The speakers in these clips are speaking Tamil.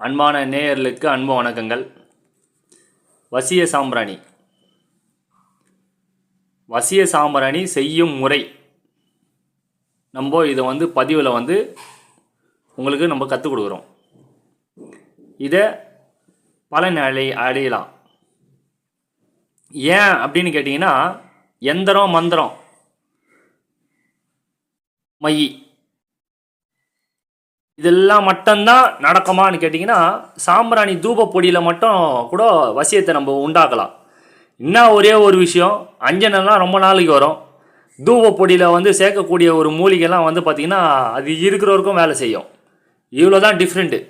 அன்பான நேயர்களுக்கு அன்பு வணக்கங்கள். வசிய சாம்பிராணி. வசிய சாம்பிராணி செய்யும் முறை. நம்ம இதை வந்து பதிவில் வந்து உங்களுக்கு நம்ம கற்றுக் கொடுக்குறோம். இதை பலன் அடை அடையலாம். ஏன் அப்படின்னு கேட்டிங்கன்னா எந்திரம் மந்திரம். மையி இதெல்லாம் மட்டும்தான் நடக்குமான்னு கேட்டிங்கன்னா சாம்பிராணி தூப பொடியில் மட்டும் கூட வசியத்தை நம்ம உண்டாக்கலாம். இன்னும் ஒரே ஒரு விஷயம் அஞ்சனெல்லாம் ரொம்ப நாளைக்கு வரும். தூப பொடியில் வந்து சேர்க்கக்கூடிய ஒரு மூலிகைலாம் வந்து பார்த்திங்கன்னா அது இருக்கிறவருக்கும் வேலை செய்யும். இவ்வளோ தான் டிஃப்ரெண்ட்டு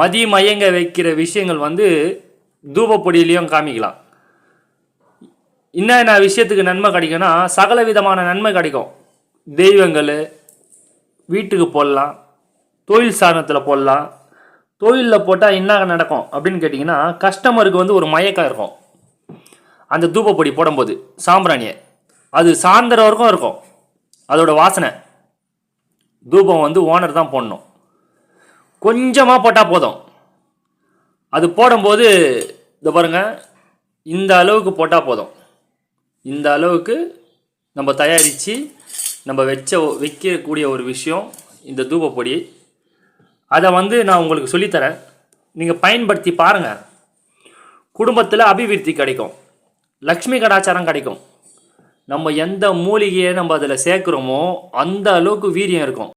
மதி மயங்க வைக்கிற விஷயங்கள் வந்து தூப பொடியிலையும் காமிக்கலாம். என்ன விஷயத்துக்கு நன்மை கிடைக்கும்னா சகல விதமான நன்மை கிடைக்கும். தெய்வங்கள் வீட்டுக்கு போடலாம். தொழில் சாதனத்தில் போடலாம். தொழிலில் போட்டால் என்ன நடக்கும் அப்படின்னு கேட்டிங்கன்னா கஸ்டமருக்கு வந்து ஒரு மயக்கம் இருக்கும். அந்த தூப்பப்பொடி போடும்போது சாம்பிராணியை. அது சாயந்தரம் வரைக்கும் இருக்கும். அதோட வாசனை. தூபம் வந்து ஓனர் தான் போடணும். கொஞ்சமாக போட்டால் போதும். அது போடும்போது இதை பாருங்க இந்த அளவுக்கு போட்டால் போதும். இந்த அளவுக்கு நம்ம தயாரித்து நம்ம வச்ச வைக்கக்கூடிய ஒரு விஷயம் இந்த தூபப்பொடி அதை வந்து நான் உங்களுக்கு சொல்லித்தரேன். நீங்கள் பயன்படுத்தி பாருங்கள் குடும்பத்தில் அபிவிருத்தி கிடைக்கும். லக்ஷ்மி கடாச்சாரம் கிடைக்கும். நம்ம எந்த மூலிகையை நம்ம அதில் சேர்க்குறோமோ அந்த அளவுக்கு வீரியம் இருக்கும்.